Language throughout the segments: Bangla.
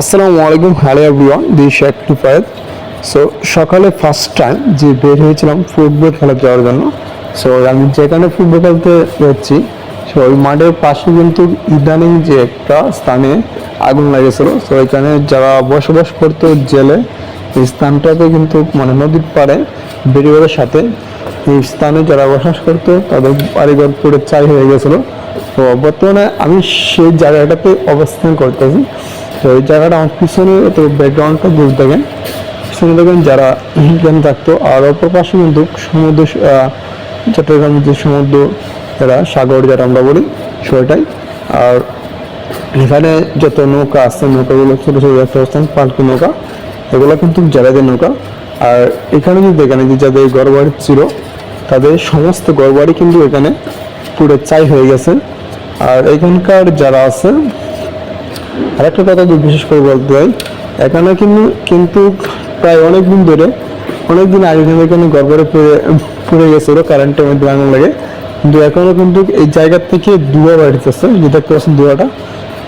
আসসালামু আলাইকুম, হ্যালো এভরিওয়ান দি শেখ টুফায়েদ সো সকালে ফার্স্ট টাইম যে বের হয়েছিলাম ফুটবল খেলা যাওয়ার জন্য সো আমি যেখানে ফুটবল খেলতে যাচ্ছি সো ওই মাঠের পাশে কিন্তু ইদানিং যে একটা স্থানে আগুন লেগেছিল। সো এখানে যারা বসবাস করতো জেলে, এই স্থানটাতে কিন্তু মানে নদীর পাড়ে বেরিবারের সাথে এই স্থানে যারা বসবাস করতো, তাদের বাড়িঘর পুরো চাই হয়ে গেছিল। তো বর্তমানে আমি সেই জায়গাটাতে অবস্থান করতেছি। তো এই জায়গাটা আমার পিছনে তো ব্যাকগ্রাউন্ডটা যদি দেখেন। পিছনে দেখেন যারা জ্ঞান থাকতো, আর অপর পাশে কিন্তু সমুদ্র চট্টগ্রামের যে সমুদ্র, যারা সাগর যারা আমরা বলি, সেটাই। আর এখানে যত নৌকা আছে, নৌকাগুলো ছোটো ছোটো একটা অবস্থান পালকি নৌকা। এগুলো কিন্তু জেলাদের নৌকা। আর এখানে যদি দেখেন যে যাদের ঘরবাড়ি ছিল, তাদের সমস্ত ঘরবাড়ি কিন্তু এখানে পুরো চাই হয়ে গেছে। আর এখানকার যারা আছে আরেকটা কথা বিশেষ করে বলতে হয়, এখানে কিন্তু কিন্তু প্রায় অনেক দিন ধরে অনেক দিন আগে কিন্তু এখানে গড়বড়ে পড়ে পড়ে গেছিল কারেন্টের মধ্যে আগুন লাগে। কিন্তু এখনও কিন্তু এই জায়গা থেকে দুয়া বাড়িতেছে যে দেখতে পাচ্ছেন দুয়াটা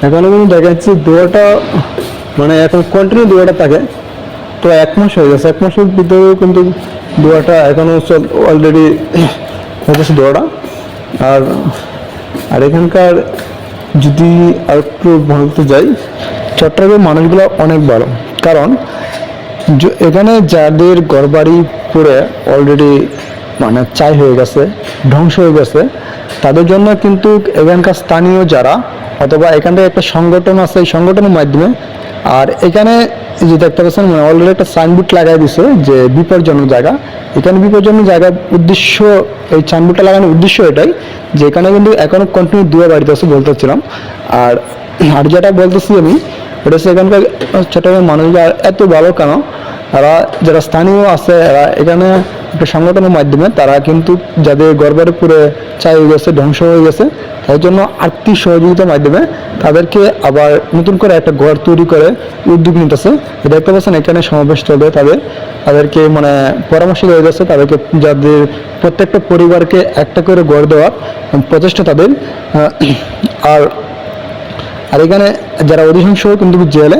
এখনও কিন্তু দেখা যাচ্ছে দুয়াটা মানে এখন কন্টিনিউ দুয়াটা থাকে। তো এক মাস হয়ে গেছে, এক মাসের ভিতরেও কিন্তু দুয়াটা এখনও অলরেডি হয়েছে দুয়াটা আর আর এখানকার যদি আর একটু বলতে যাই, চট্টগ্রামের মানুষগুলো অনেক ভালো। কারণ এখানে যাদের ঘরবাড়ি পড়ে অলরেডি মানে চাই হয়ে গেছে, ধ্বংস হয়ে গেছে, তাদের জন্য কিন্তু এখানকার স্থানীয় যারা অথবা এখান থেকে একটা সংগঠন আছে, এই সংগঠনের মাধ্যমে, আর এখানে এই যে দেখতে পাচ্ছেন মানে অলরেডি একটা সাইনবোর্ড লাগাই দিছে যে বিপজ্জনক জায়গা। এখানে বিপজ্জনক জায়গার উদ্দেশ্য, এই সাইনবোর্ডটা লাগানোর উদ্দেশ্য এটাই যে এখানে কিন্তু এখনও কন্টিনিউ দুয়া বাড়িতে আছে বলতে চাচ্ছিলাম আর আর যেটা বলতেছি আমি, এটা হচ্ছে এখানকার চট্টগ্রামের মানুষরা এত ভালো কেন? তারা যারা স্থানীয় আছে, এরা এখানে একটা সংগঠনের মাধ্যমে তারা কিন্তু যাদের গড়বাড়ি পুরে চাই হয়ে গেছে, ধ্বংস হয়ে গেছে তাই জন্য আর্থিক সহযোগিতার মাধ্যমে তাদেরকে আবার নতুন করে একটা ঘর তৈরি করে উদ্যোগ নিতেছে। দেখতে পাচ্ছেন, এখানে সমাবেশ চলবে তাদের, তাদেরকে মানে পরামর্শ দেওয়া যাচ্ছে তাদেরকে যাদের প্রত্যেকটা পরিবারকে একটা করে ঘর দেওয়ার প্রচেষ্টা তাদের। আর আর এখানে যারা অধিকাংশ কিন্তু জেলে